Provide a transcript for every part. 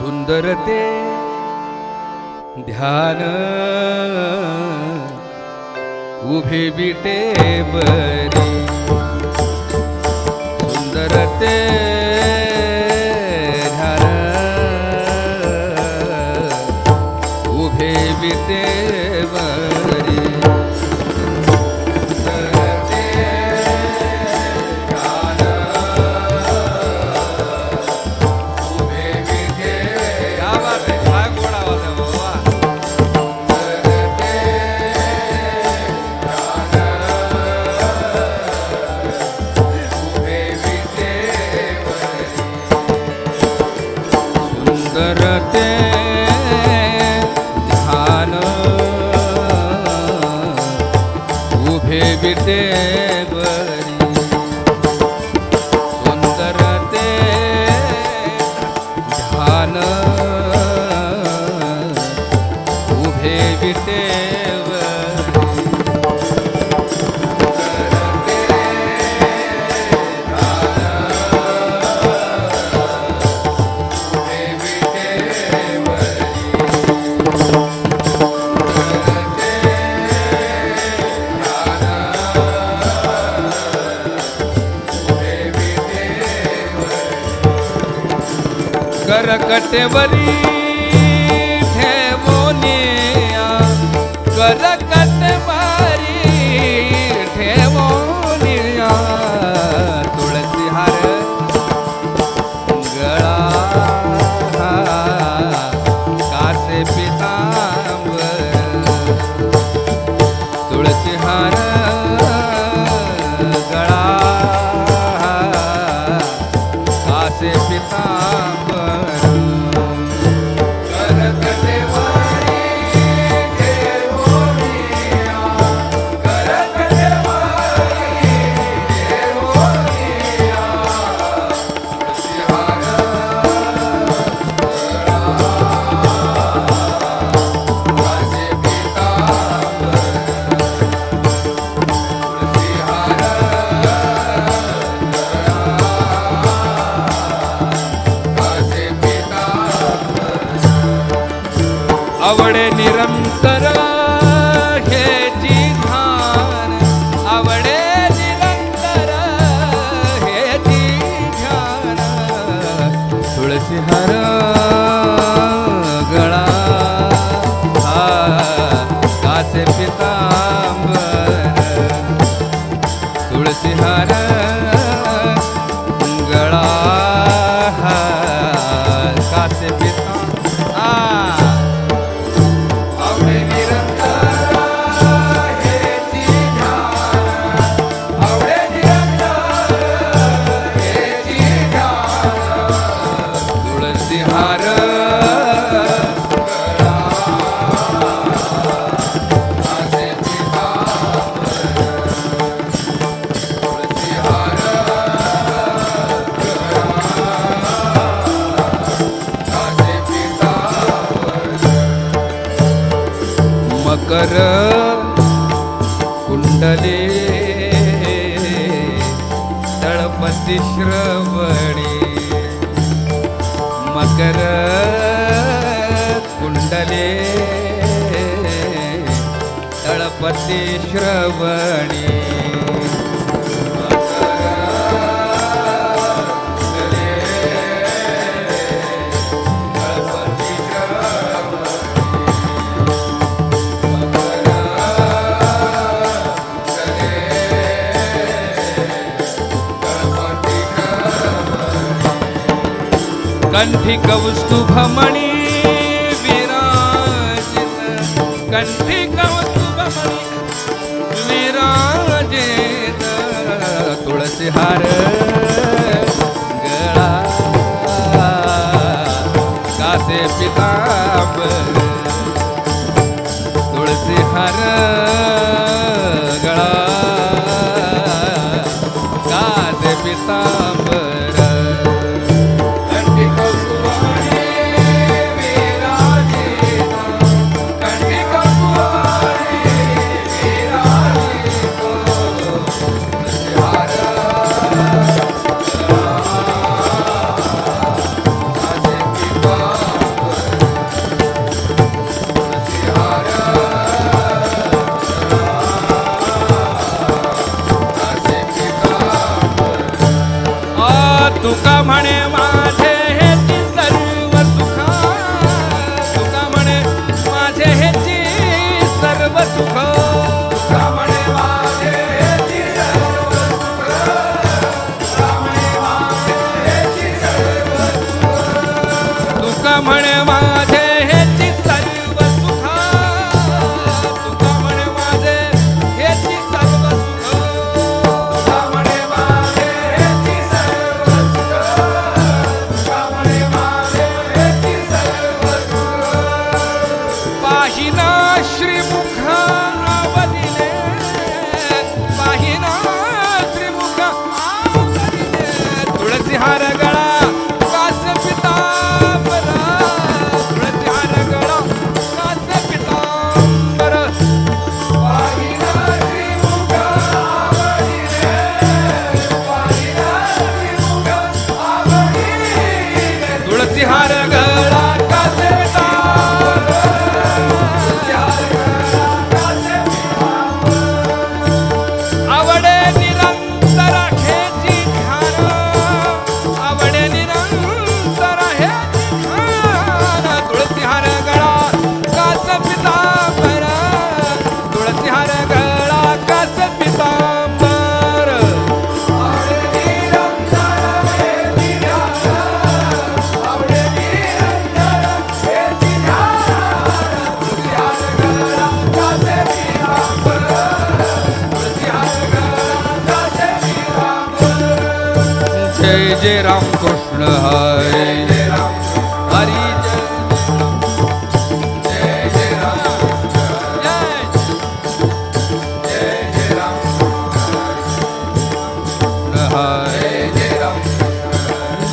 सुंदरते। ध्यान। उभे विटे बरी। गटवरी ठेवोनिया कर അവിടെ നിരന്തര मकर कुंडले तळपती श्रवणे. मकर कुंडले तळपती श्रवणे. कंठी कौस्तुभमणी विराजित कंठी कौस्तुभमणी विराजित तुळसी हार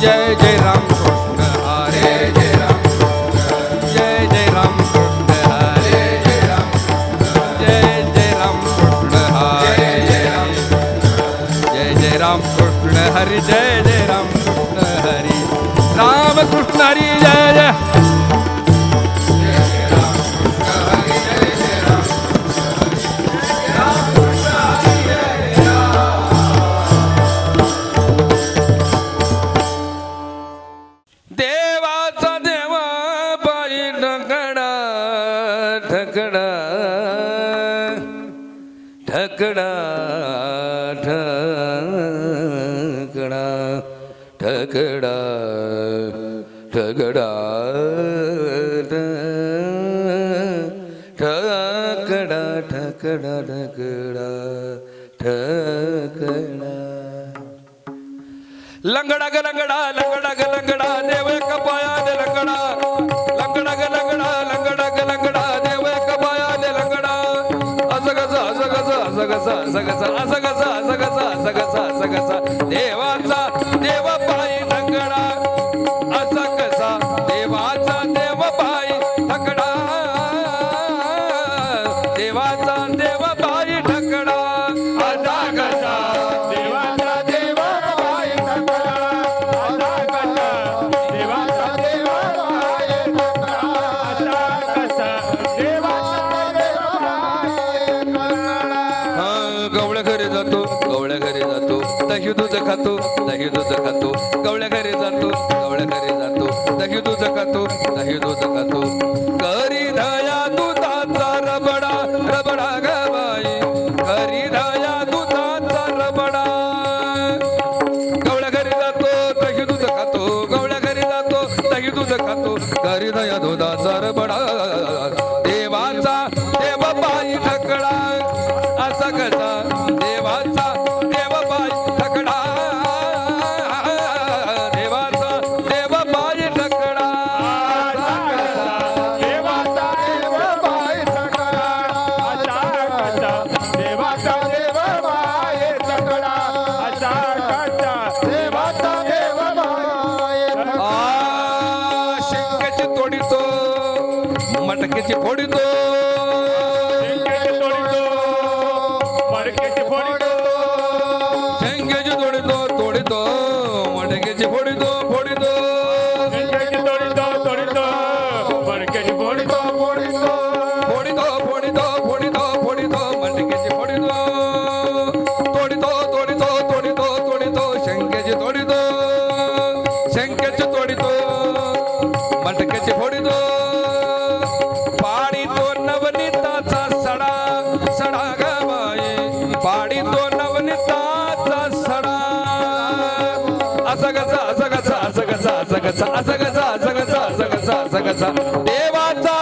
जय जय राम लंगडा लंगडा ग लंगडा लंगडा ग लंगडा देव कपाया दे लंगडा. लंगडा ग लंगडा लंगडा ग लंगडा देव कपाया दे लंगडा. असं कसं असं कसं असं कसं असं कसं असं कसं असं कसं असं कसं असं कसं देवाचा देव पायी लंगडा. Jatu, Jatu, Jatu. मटकेची फोडी तो देवाचा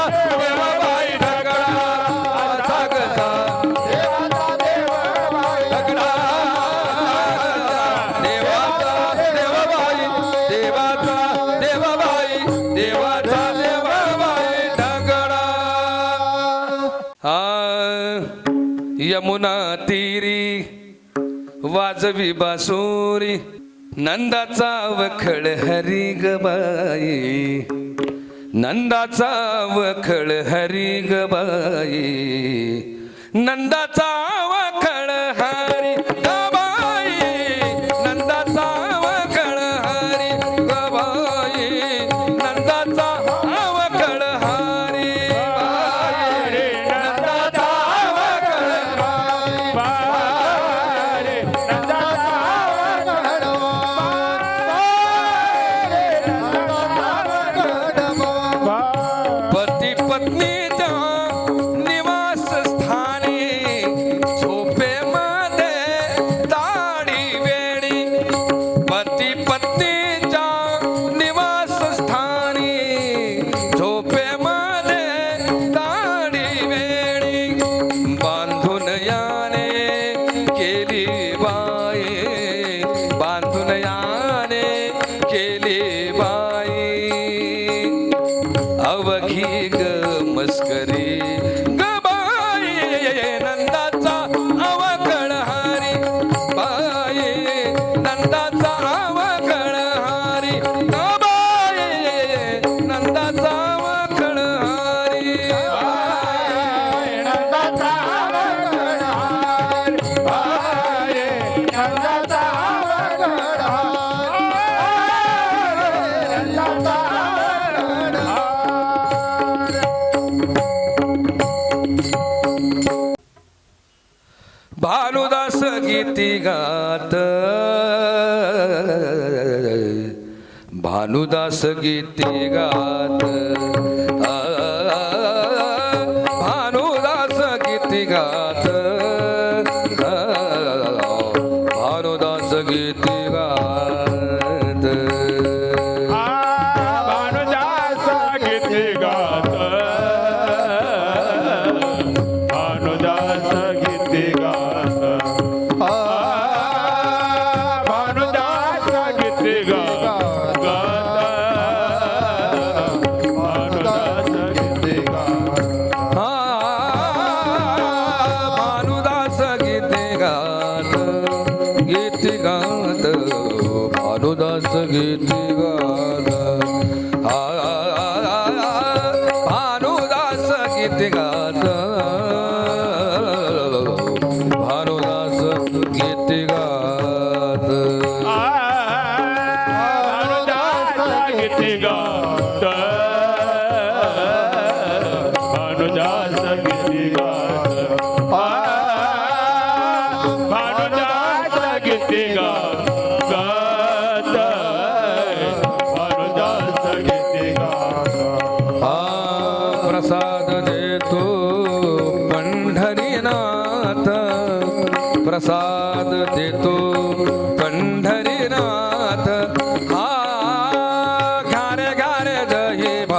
देवाचा देवाचा देवाबाई देवाचा यमुना तीरी वाजवी बासुरी नंदाचा वखळ हरी गबाई नंदाचा वखळ हरी गबाई नंदाचा किती गात. भानुदास गीती गात. गीती गाल भानुदास गीती गात भानुदास गीती गात भानुदास भानुदास 可以。